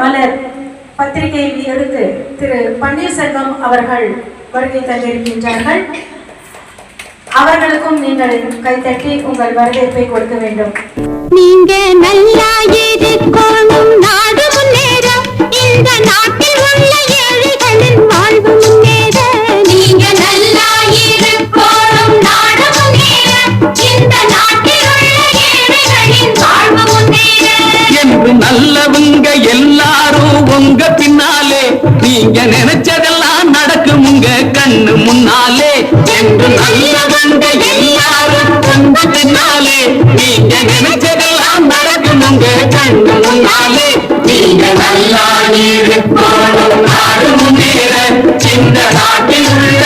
மலர் பத்திரிகையை எடுத்து திரு பன்னீர்செல்வம் அவர்கள் வருகை தந்திருக்கின்றார்கள். அவர்களுக்கும் நீங்கள் கைத்தட்டி உங்கள் வரவேற்பை கொடுக்க வேண்டும். நீங்க நல்லா இருக்கணும் நாடு முன்னேறும். இந்த நாட்டில் உள்ள நல்லவங்க எல்லாரும் உங்க பின்னாலே. நீங்க நினைச்சதெல்லாம் நடக்கும் உங்க கண்ணு முன்னாலே. என்று நல்லவங்க எல்லாரும் உங்க பின்னாலே. நீங்க நினைச்சதெல்லாம் நடக்கும் உங்க கண்ணு முன்னாலே. நீங்க நல்லா இருக்கணும் நாடு முன்னேற சின்ன நாட்டில் உள்ள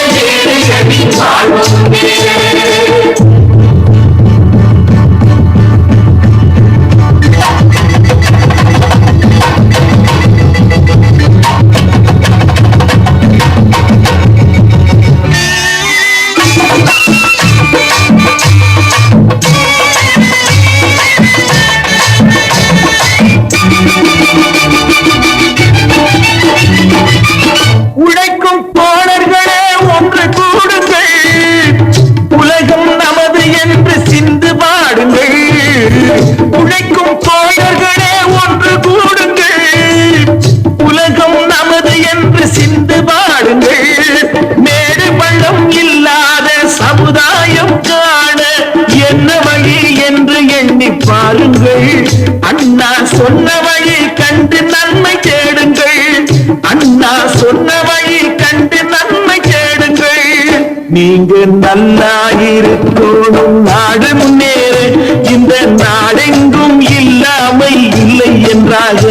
don't கண்டு நன்மை கேடுங்கள் நீங்க நல்லா இருக்கணும் நாடு முன்னேற இந்த நாடெங்கும் இல்லாமல் இல்லை என்றாக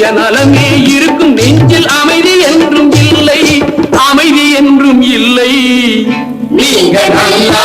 சுயநலமே இருக்கும் நெஞ்சில் அமைதி என்றும் இல்லை அமைதி என்றும் இல்லை. நீங்க நல்லா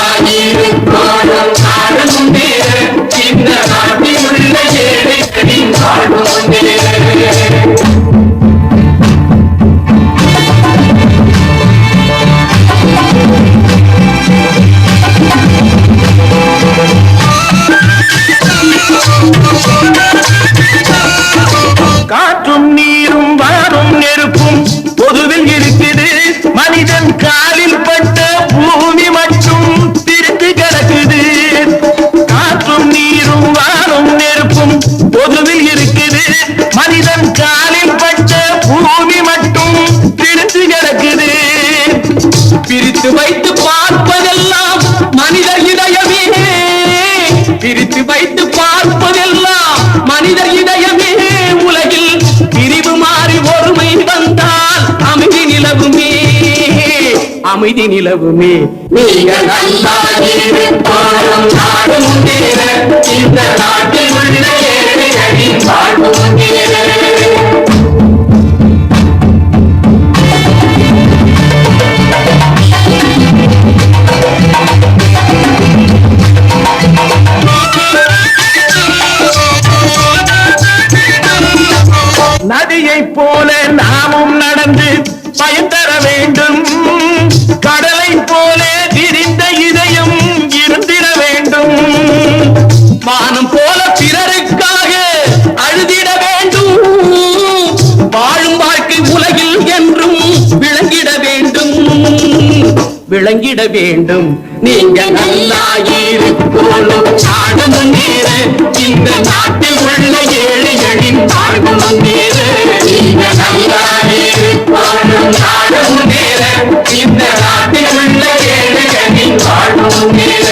மனிதன் காலில் பட்ட பூமி மட்டும் பிரித்து கிடக்குது. பிரித்து வைத்து பார்ப்பதெல்லாம் மனித இதயமே. பிரித்து வைத்து பார்ப்பதெல்லாம் மனித இதயமே. உலகில் பிரிவு மாறி ஒருமை வந்தால் அமைதி நிலவுமே. அமைதி நிலவுமே. நீங்க நல்லா இந்த நாட்டில் உள்ள ஏழைகளின் வாழ்வு கடலை போல நாமும் நடந்து பயன் வேண்டும். கடலை போல திரிந்த இதயம் இருந்திட வேண்டும். மானம் போல பிறருக்காக அழுதிட வேண்டும். வாழும் வாழ்க்கை உலகில் என்றும் விளங்கிட வேண்டும். விளங்கிட வேண்டும். நீங்க நல்லா இருக்கணும். நாடு முன்னேற இந்த நாட்டில் உள்ள ஏழை வாழ்வு முன்னேற நீங்க இருக்கணும் நாடு முன்னேற இந்த நாட்டில் உள்ள ஏழைகளின் வாழ்வு முன்னேற